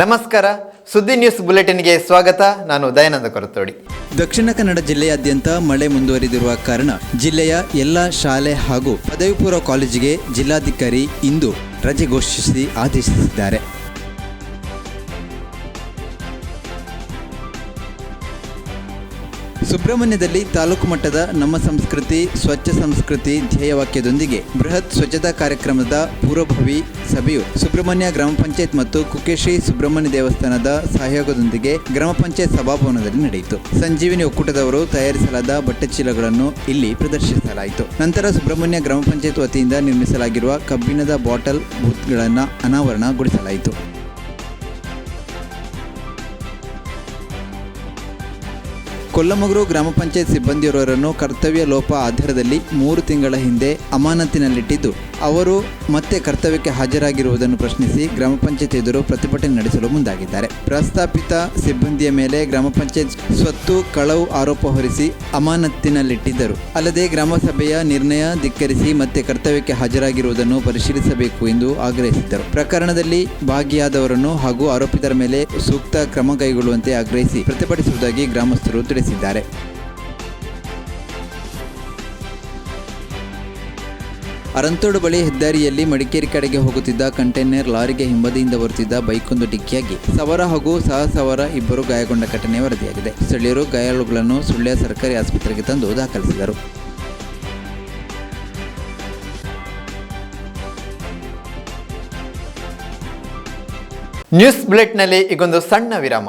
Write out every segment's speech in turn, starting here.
ನಮಸ್ಕಾರ, ಸುದ್ದಿ ನ್ಯೂಸ್ ಬುಲೆಟಿನ್ಗೆ ಸ್ವಾಗತ. ನಾನು ದಯಾನಂದ ಕೊರತೋಡಿ. ದಕ್ಷಿಣ ಕನ್ನಡ ಜಿಲ್ಲೆಯಾದ್ಯಂತ ಮಳೆ ಮುಂದುವರಿದಿರುವ ಕಾರಣ ಜಿಲ್ಲೆಯ ಎಲ್ಲ ಶಾಲೆ ಹಾಗೂ ಪದವಿ ಕಾಲೇಜಿಗೆ ಜಿಲ್ಲಾಧಿಕಾರಿ ಇಂದು ರಜೆ ಘೋಷಿಸಿ ಆದೇಶಿಸಿದ್ದಾರೆ. ಸುಬ್ರಹ್ಮಣ್ಯದಲ್ಲಿ ತಾಲೂಕು ಮಟ್ಟದ ನಮ್ಮ ಸಂಸ್ಕೃತಿ, ಸ್ವಚ್ಛ ಸಂಸ್ಕೃತಿ ಧ್ಯೇಯವಾಕ್ಯದೊಂದಿಗೆ ಬೃಹತ್ ಸ್ವಚ್ಛತಾ ಕಾರ್ಯಕ್ರಮದ ಪೂರ್ವಭಾವಿ ಸಭೆಯು ಸುಬ್ರಹ್ಮಣ್ಯ ಗ್ರಾಮ ಪಂಚಾಯತ್ ಮತ್ತು ಕುಕೇಶಿ ಸುಬ್ರಹ್ಮಣ್ಯ ದೇವಸ್ಥಾನದ ಸಹಯೋಗದೊಂದಿಗೆ ಗ್ರಾಮ ಪಂಚಾಯತ್ ಸಭಾಭವನದಲ್ಲಿ ನಡೆಯಿತು. ಸಂಜೀವಿನಿ ಒಕ್ಕೂಟದವರು ತಯಾರಿಸಲಾದ ಬಟ್ಟೆ ಚೀಲಗಳನ್ನು ಇಲ್ಲಿ ಪ್ರದರ್ಶಿಸಲಾಯಿತು. ನಂತರ ಸುಬ್ರಹ್ಮಣ್ಯ ಗ್ರಾಮ ಪಂಚಾಯತ್ ವತಿಯಿಂದ ನಿರ್ಮಿಸಲಾಗಿರುವ ಕಬ್ಬಿಣದ ಬಾಟಲ್ ಬೂತ್ಗಳನ್ನು ಅನಾವರಣಗೊಳಿಸಲಾಯಿತು. ಕೊಲ್ಲಮಗರು ಗ್ರಾಮ ಪಂಚಾಯತ್ ಸಿಬ್ಬಂದಿಯವರನ್ನು ಕರ್ತವ್ಯ ಲೋಪ ಆಧಾರದಲ್ಲಿ ಮೂರು ತಿಂಗಳ ಹಿಂದೆ ಅಮಾನತಿನಲ್ಲಿಟ್ಟಿದ್ದು. ಅವರು ಮತ್ತೆ ಕರ್ತವ್ಯಕ್ಕೆ ಹಾಜರಾಗಿರುವುದನ್ನು ಪ್ರಶ್ನಿಸಿ ಗ್ರಾಮ ಪಂಚಾಯತ್ ಎದುರು ಪ್ರತಿಭಟನೆ ನಡೆಸಲು ಮುಂದಾಗಿದ್ದಾರೆ. ಪ್ರಸ್ತಾಪಿತ ಸಿಬ್ಬಂದಿಯ ಮೇಲೆ ಗ್ರಾಮ ಪಂಚಾಯತ್ ಸ್ವತ್ತು ಕಳವು ಆರೋಪ ಹೊರಿಸಿ ಅಮಾನತ್ತಿನಲ್ಲಿಟ್ಟಿದ್ದರು. ಅಲ್ಲದೆ ಗ್ರಾಮ ಸಭೆಯ ನಿರ್ಣಯ ಧಿಕ್ಕರಿಸಿ ಮತ್ತೆ ಕರ್ತವ್ಯಕ್ಕೆ ಹಾಜರಾಗಿರುವುದನ್ನು ಪರಿಶೀಲಿಸಬೇಕು ಎಂದು ಆಗ್ರಹಿಸಿದ್ದರು. ಪ್ರಕರಣದಲ್ಲಿ ಭಾಗಿಯಾದವರನ್ನು ಹಾಗೂ ಆರೋಪಿತರ ಮೇಲೆ ಸೂಕ್ತ ಕ್ರಮ ಕೈಗೊಳ್ಳುವಂತೆ ಆಗ್ರಹಿಸಿ ಪ್ರತಿಭಟಿಸುವುದಾಗಿ ಗ್ರಾಮಸ್ಥರು ತಿಳಿಸಿದ್ದಾರೆ. ಅರಂತೋಡು ಬಳಿ ಹೆದ್ದಾರಿಯಲ್ಲಿ ಮಡಿಕೇರಿ ಕಡೆಗೆ ಹೋಗುತ್ತಿದ್ದ ಕಂಟೈನರ್ ಲಾರಿಗೆ ಹಿಂಬದಿಯಿಂದ ಬರುತ್ತಿದ್ದ ಬೈಕೊಂದು ಡಿಕ್ಕಿಯಾಗಿ ಸವರ ಹಾಗೂ ಸಹ ಸವರ ಇಬ್ಬರು ಗಾಯಗೊಂಡ ಘಟನೆ ವರದಿಯಾಗಿದೆ. ಸ್ಥಳೀಯರು ಗಾಯಾಳುಗಳನ್ನು ಸುಳ್ಯ ಸರ್ಕಾರಿ ಆಸ್ಪತ್ರೆಗೆ ತಂದು ದಾಖಲಿಸಿದರು. ನ್ಯೂಸ್ ಬುಲೆಟ್ನಲ್ಲಿ ಈಗೊಂದು ಸಣ್ಣ ವಿರಾಮ.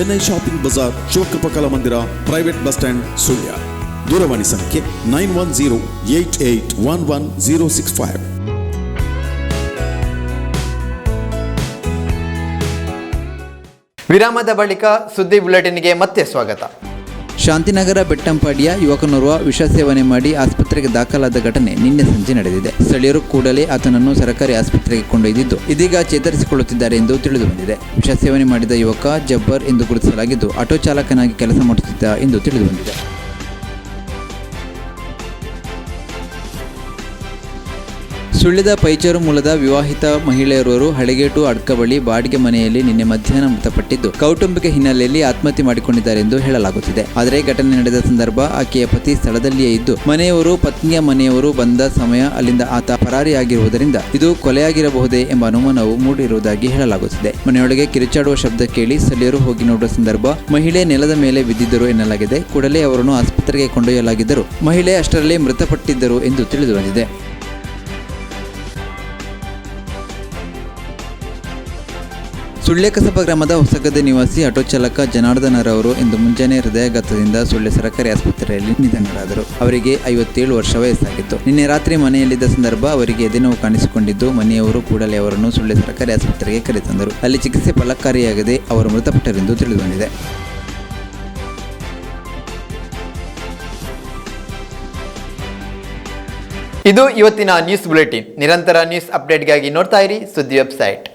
ಚೆನ್ನೈ ಶಾಪಿಂಗ್ ಬಜಾರ್ ಶಿವಕೃಪಕಲ ಮಂದಿರ ಪ್ರೈವೇಟ್ ಬಸ್ ಸ್ಟ್ಯಾಂಡ್ ಸುಳ್ಯ. ದೂರವಾಣಿ ಸಂಖ್ಯೆ nine one zero eight eight one one zero six five. ವಿರಾಮದ ಬಳಿಕ ಸುದ್ದಿ ಬುಲೆಟಿನ್ಗೆ ಮತ್ತೆ ಸ್ವಾಗತ. ಶಾಂತಿನಗರ ಬೆಟ್ಟಂಪಾಡಿಯ ಯುವಕನೋರ್ವ ವಿಷ ಸೇವನೆ ಮಾಡಿ ಆಸ್ಪತ್ರೆಗೆ ದಾಖಲಾದ ಘಟನೆ ನಿನ್ನೆ ಸಂಜೆ ನಡೆದಿದೆ. ಸ್ಥಳೀಯರು ಕೂಡಲೇ ಆತನನ್ನು ಸರ್ಕಾರಿ ಆಸ್ಪತ್ರೆಗೆ ಕೊಂಡೊಯ್ದಿದ್ದು, ಇದೀಗ ಚೇತರಿಸಿಕೊಳ್ಳುತ್ತಿದ್ದಾರೆ ಎಂದು ತಿಳಿದು ಬಂದಿದೆ. ವಿಷ ಸೇವನೆ ಮಾಡಿದ ಯುವಕ ಜಬ್ಬರ್ ಎಂದು ಗುರುತಿಸಲಾಗಿದ್ದು, ಆಟೋ ಚಾಲಕನಾಗಿ ಕೆಲಸ ಮಾಡುತ್ತಿದ್ದ ಎಂದು ತಿಳಿದು ಬಂದಿದೆ. ಸುಳ್ಯದ ಪೈಚರು ಮೂಲದ ವಿವಾಹಿತ ಮಹಿಳೆಯರೋರು ಹಳೆಗೇಟು ಅಡ್ಕಬಳಿ ಬಾಡಿಗೆ ಮನೆಯಲ್ಲಿ ನಿನ್ನೆ ಮಧ್ಯಾಹ್ನ ಮೃತಪಟ್ಟಿದ್ದು, ಕೌಟುಂಬಿಕ ಹಿನ್ನೆಲೆಯಲ್ಲಿ ಆತ್ಮಹತ್ಯೆ ಮಾಡಿಕೊಂಡಿದ್ದಾರೆ ಎಂದು ಹೇಳಲಾಗುತ್ತಿದೆ. ಆದರೆ ಘಟನೆ ನಡೆದ ಸಂದರ್ಭ ಆಕೆಯ ಪತಿ ಸ್ಥಳದಲ್ಲಿಯೇ ಇದ್ದು, ಮನೆಯವರು, ಪತ್ನಿಯ ಮನೆಯವರು ಬಂದ ಸಮಯ ಅಲ್ಲಿಂದ ಆತ ಪರಾರಿಯಾಗಿರುವುದರಿಂದ ಇದು ಕೊಲೆಯಾಗಿರಬಹುದೇ ಎಂಬ ಅನುಮಾನವು ಮೂಡಿರುವುದಾಗಿ ಹೇಳಲಾಗುತ್ತಿದೆ. ಮನೆಯೊಳಗೆ ಕಿರುಚಾಡುವ ಶಬ್ದ ಕೇಳಿ ಸ್ಥಳೀಯರು ಹೋಗಿ ನೋಡುವ ಸಂದರ್ಭ, ಮಹಿಳೆ ನೆಲದ ಮೇಲೆ ಬಿದ್ದಿದ್ದರು ಎನ್ನಲಾಗಿದೆ. ಕೂಡಲೇ ಅವರನ್ನು ಆಸ್ಪತ್ರೆಗೆ ಕೊಂಡೊಯ್ಯಲಾಗಿದ್ದರು ಮಹಿಳೆ ಅಷ್ಟರಲ್ಲಿ ಮೃತಪಟ್ಟಿದ್ದರು ಎಂದು ತಿಳಿದು ಸುಳ್ಯ ಕಸಬಾ ಗ್ರಾಮದ ಹೊಸಗದ್ದೆ ನಿವಾಸಿ ಆಟೋ ಚಾಲಕ ಜನಾರ್ದನರವರು ಇಂದು ಮುಂಜಾನೆ ಹೃದಯಾಘಾತದಿಂದ ಸುಳ್ಳೆ ಸರ್ಕಾರಿ ಆಸ್ಪತ್ರೆಯಲ್ಲಿ ನಿಧನರಾದರು. ಅವರಿಗೆ ಐವತ್ತೇಳು ವರ್ಷ ವಯಸ್ಸಾಗಿತ್ತು. ನಿನ್ನೆ ರಾತ್ರಿ ಮನೆಯಲ್ಲಿದ್ದ ಸಂದರ್ಭ ಅವರಿಗೆ ಎದೆನೋವು ಕಾಣಿಸಿಕೊಂಡಿದ್ದು, ಮನೆಯವರು ಕೂಡಲೇ ಅವರನ್ನು ಸುಳ್ಯ ಸರ್ಕಾರಿ ಆಸ್ಪತ್ರೆಗೆ ಕರೆತಂದರು. ಅಲ್ಲಿ ಚಿಕಿತ್ಸೆ ಫಲಕಾರಿಯಾಗದೆ ಅವರು ಮೃತಪಟ್ಟರೆಂದು ತಿಳಿದುಬಂದಿದೆ. ಇದು ಇವತ್ತಿನ ನ್ಯೂಸ್ ಬುಲೆಟಿನ್. ನಿರಂತರ ನ್ಯೂಸ್ ಅಪ್ಡೇಟ್ಗಾಗಿ ನೋಡ್ತಾ ಇರಿ ಸುದ್ದಿ ವೆಬ್ಸೈಟ್.